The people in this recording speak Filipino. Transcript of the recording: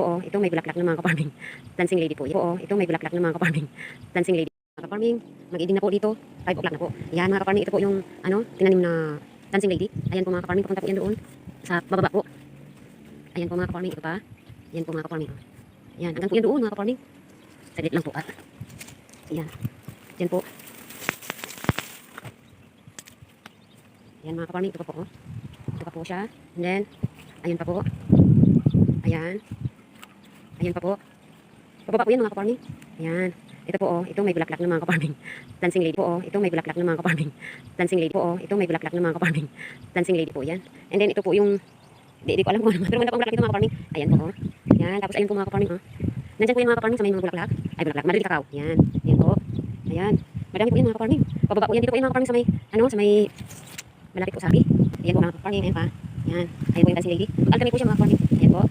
Oo, ito may bulaklak ng mga kaparming. Dancing lady po. Oo, ito may bulaklak ng mga kaparming. Dancing lady. Mga kaparming, mag-iding na po dito. 5 o'clock na po. Yan mga kaparming, ito po yung ano, tinanim na dancing lady. Ayan po mga kaparming, papunta po yan doon. Sa bababa po. Ayan po mga kaparming, ito pa. Ayan po mga kaparming. Yan, hanggang po yan doon mga kaparming. Saglit lang po at. Yan. Yan po. Yan mga kaparming, ito pa po. Oh. Ito pa po siya. And then, ayun pa po. Ayan. Ayan pa po. Pababa po yan mga kaparming. Ayan. Ito po oh, ito may bulaklak ng mga kaparming. Dancing lady po oh, ito may bulaklak ng mga kaparming. Dancing lady po oh, ito may bulaklak ng mga kaparming. Dancing lady po yan. And then ito po yung, di, di ko alam kung ano, pero wala pang bulaklak ito mga kaparming. Ayan po oh. Ayan, tapos ayan po mga kaparming oh. Nandyan po yung mga kaparming sa may mga bulaklak. Ay bulaklak, madali kakao. Ayan. Ayan po. Ayan. Madami po yan mga kaparming. Pababa po yan, dito po yung mga kaparming sa may, ano, sa may, malapit po sa akin. Ayan po mga kaparming, ayan pa. Ayan. Ayan po yung dancing lady. Alternate po siya mga kaparming. Ayan po.